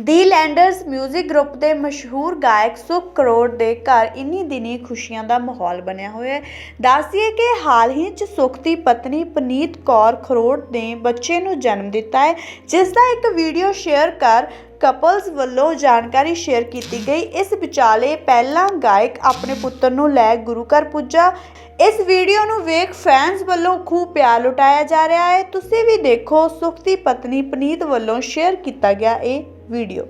ਦੀ lenders 뮤직 group ਦੇ ਮਸ਼ਹੂਰ ਗਾਇਕ ਸੁਖ ਕਰੋੜ ਦੇ ਘਰ ਇੰਨੀ ਦਿਨੀ ਖੁਸ਼ੀਆਂ ਦਾ ਮਾਹੌਲ ਬਣਿਆ ਹੋਇਆ ਹੈ। ਦੱਸੀਏ ਕਿ ਹਾਲ ਹੀ ਚ ਸੁਖ ਦੀ ਪਤਨੀ ਪਨੀਤ ਕੌਰ ਖਰੋੜ ਨੇ ਬੱਚੇ ਨੂੰ ਜਨਮ ਦਿੱਤਾ ਹੈ, ਜਿਸ ਦਾ ਇੱਕ ਵੀਡੀਓ ਸ਼ੇਅਰ ਕਰ ਕਪਲਸ ਵੱਲੋਂ ਜਾਣਕਾਰੀ ਸ਼ੇਅਰ ਕੀਤੀ ਗਈ। ਇਸ ਵਿਚਾਲੇ ਪਹਿਲਾਂ ਗਾਇਕ ਆਪਣੇ ਪੁੱਤਰ ਨੂੰ ਲੈ ਗੁਰੂ ਘਰ ਪੁੱਜਾ। ਇਸ ਵੀਡੀਓ ਨੂੰ ਵੇਖ ਫੈਨਸ ਵੱਲੋਂ ਖੂਬ ਪਿਆਰ ਲੁਟਾਇਆ ਜਾ ਰਿਹਾ ਹੈ। ਤੁਸੀਂ ਵੀ ਦੇਖੋ ਸੁਖ ਦੀ ਪਤਨੀ ਪਨੀਤ ਵੱਲੋਂ ਸ਼ੇਅਰ ਕੀਤਾ ਗਿਆ ਇਹ ਵੀਡੀਓ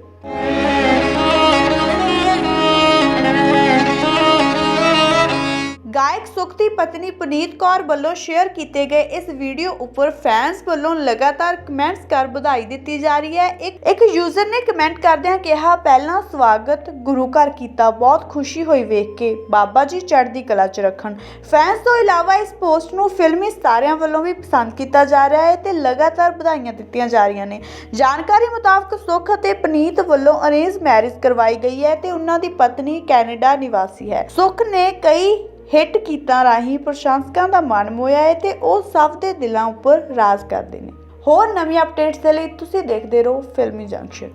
ਗਾਇਕ ਸੁਖ ਦੀ ਪਤਨੀ ਪੁਨੀਤ ਕੌਰ ਵੱਲੋਂ ਸ਼ੇਅਰ ਕੀਤੇ ਗਏ ਇਸ ਵੀਡੀਓ ਉੱਪਰ ਫੈਨਸ ਵੱਲੋਂ ਲਗਾਤਾਰ ਕਮੈਂਟਸ ਕਰ ਵਧਾਈ ਦਿੱਤੀ ਜਾ ਰਹੀ ਹੈ। ਇੱਕ ਇੱਕ ਯੂਜ਼ਰ ਨੇ ਕਮੈਂਟ ਕਰਦਿਆਂ ਕਿਹਾ, ਪਹਿਲਾਂ ਸਵਾਗਤ ਗੁਰੂ ਘਰ ਕੀਤਾ, ਬਹੁਤ ਖੁਸ਼ੀ ਹੋਈ ਵੇਖ ਕੇ। ਬਾਬਾ ਜੀ ਚੜ੍ਹਦੀ ਕਲਾ 'ਚ ਰੱਖਣ। ਫੈਨਸ ਤੋਂ ਇਲਾਵਾ ਇਸ ਪੋਸਟ ਨੂੰ ਫਿਲਮੀ ਸਿਤਾਰਿਆਂ ਵੱਲੋਂ ਵੀ ਪਸੰਦ ਕੀਤਾ ਜਾ ਰਿਹਾ ਹੈ ਤੇ ਲਗਾਤਾਰ ਵਧਾਈਆਂ ਦਿੱਤੀਆਂ ਜਾ ਰਹੀਆਂ ਨੇ। ਜਾਣਕਾਰੀ ਮੁਤਾਬਕ ਸੁਖ ਅਤੇ ਪਨੀਤ ਵੱਲੋਂ ਅਰੇਂਜ ਮੈਰਿਜ ਕਰਵਾਈ ਗਈ ਹੈ ਤੇ ਉਹਨਾਂ ਦੀ ਪਤਨੀ ਕੈਨੇਡਾ ਨਿਵਾਸੀ ਹੈ। ਸੁਖ ਨੇ ਕਈ ਹਿੱਟ ਗੀਤਾਂ ਰਾਹੀਂ ਪ੍ਰਸ਼ੰਸਕਾਂ ਦਾ ਮਨ ਮੋਇਆ ਹੈ ਤੇ ਉਹ ਸਭ ਦੇ ਦਿਲਾਂ ਉੱਪਰ ਰਾਜ ਕਰਦੇ ਨੇ। ਹੋਰ ਨਵੀਂ ਅਪਡੇਟਸ ਦੇ ਲਈ ਤੁਸੀਂ ਦੇਖਦੇ ਰਹੋ ਫਿਲਮੀ ਜੰਕਸ਼ਨ।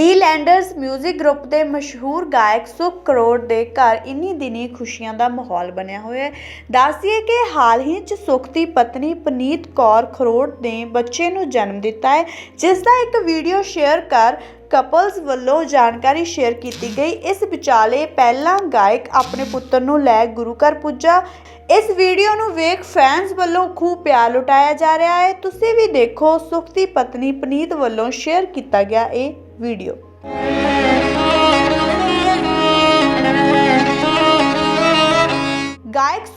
ਦੀ ਲੈਂਡਰਸ 뮤직 ਗਰੁੱਪ ਦੇ ਮਸ਼ਹੂਰ ਗਾਇਕ ਸੁਖ ਕਰੋੜ ਦੇ ਘਰ ਇੰਨੀ ਦਿਨੀ ਖੁਸ਼ੀਆਂ ਦਾ ਮਾਹੌਲ ਬਣਿਆ ਹੋਇਆ ਹੈ। ਦੱਸੀਏ ਕਿ ਹਾਲ ਹੀ ਚ ਸੁਖ ਦੀ ਪਤਨੀ ਪਨੀਤ ਕੌਰ ਖਰੋੜ ਨੇ ਬੱਚੇ ਨੂੰ ਜਨਮ ਦਿੱਤਾ ਹੈ, ਜਿਸ ਦਾ ਇੱਕ ਵੀਡੀਓ ਸ਼ੇਅਰ ਕਰ ਕਪਲਸ ਵੱਲੋਂ ਜਾਣਕਾਰੀ ਸ਼ੇਅਰ ਕੀਤੀ ਗਈ। ਇਸ ਵਿਚਾਲੇ ਪਹਿਲਾਂ ਗਾਇਕ ਆਪਣੇ ਪੁੱਤਰ ਨੂੰ ਲੈ ਗੁਰੂ ਘਰ ਪੁੱਜਾ। ਇਸ ਵੀਡੀਓ ਨੂੰ ਵੇਖ ਫੈਨਸ ਵੱਲੋਂ ਖੂਬ ਪਿਆਰ ਲੁਟਾਇਆ ਜਾ ਰਿਹਾ ਹੈ। ਤੁਸੀਂ ਵੀ ਦੇਖੋ ਸੁਖ ਦੀ ਪਤਨੀ ਪਨੀਤ ਵੱਲੋਂ ਸ਼ੇਅਰ ਕੀਤਾ ਗਿਆ ਇਹ ਵੀਡੀਓ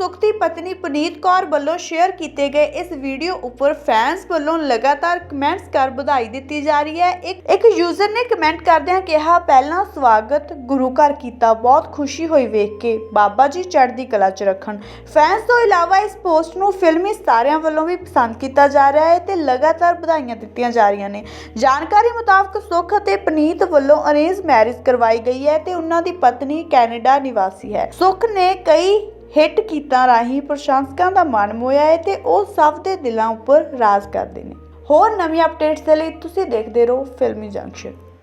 ਸੁਖ ਦੀ ਪਤਨੀ ਪੁਨੀਤ ਕੌਰ ਵੱਲੋਂ ਸ਼ੇਅਰ ਕੀਤੇ ਗਏ ਇਸ ਵੀਡੀਓ ਉੱਪਰ ਫੈਨਸ ਵੱਲੋਂ ਲਗਾਤਾਰ ਕਮੈਂਟਸ ਕਰ ਵਧਾਈ ਦਿੱਤੀ ਜਾ ਰਹੀ ਹੈ। ਇੱਕ ਇੱਕ ਯੂਜ਼ਰ ਨੇ ਕਮੈਂਟ ਕਰਦਿਆਂ ਕਿਹਾ, ਪਹਿਲਾਂ ਸਵਾਗਤ ਗੁਰੂ ਘਰ ਕੀਤਾ, ਬਹੁਤ ਖੁਸ਼ੀ ਹੋਈ ਵੇਖ ਕੇ। ਬਾਬਾ ਜੀ ਚੜ੍ਹਦੀ ਕਲਾ 'ਚ ਰੱਖਣ। ਫੈਨਸ ਤੋਂ ਇਲਾਵਾ ਇਸ ਪੋਸਟ ਨੂੰ ਫਿਲਮੀ ਸਿਤਾਰਿਆਂ ਵੱਲੋਂ ਵੀ ਪਸੰਦ ਕੀਤਾ ਜਾ ਰਿਹਾ ਹੈ ਤੇ ਲਗਾਤਾਰ ਵਧਾਈਆਂ ਦਿੱਤੀਆਂ ਜਾ ਰਹੀਆਂ ਨੇ। ਜਾਣਕਾਰੀ ਮੁਤਾਬਕ ਸੁਖ ਅਤੇ ਪਨੀਤ ਵੱਲੋਂ ਅਰੇਂਜ ਮੈਰਿਜ ਕਰਵਾਈ ਗਈ ਹੈ ਤੇ ਉਹਨਾਂ ਦੀ ਪਤਨੀ ਕੈਨੇਡਾ ਨਿਵਾਸੀ ਹੈ। ਸੁਖ ਨੇ ਕਈ ਹਿੱਟ ਗੀਤਾਂ ਰਾਹੀਂ ਪ੍ਰਸ਼ੰਸਕਾਂ ਦਾ ਮਨ ਮੋਇਆ ਹੈ ਤੇ ਉਹ ਸਭ ਦੇ ਦਿਲਾਂ ਉੱਪਰ ਰਾਜ ਕਰਦੇ ਨੇ। ਹੋਰ ਨਵੀਂ ਅਪਡੇਟਸ ਦੇ ਲਈ ਤੁਸੀਂ ਦੇਖਦੇ ਰਹੋ ਫਿਲਮੀ ਜੰਕਸ਼ਨ।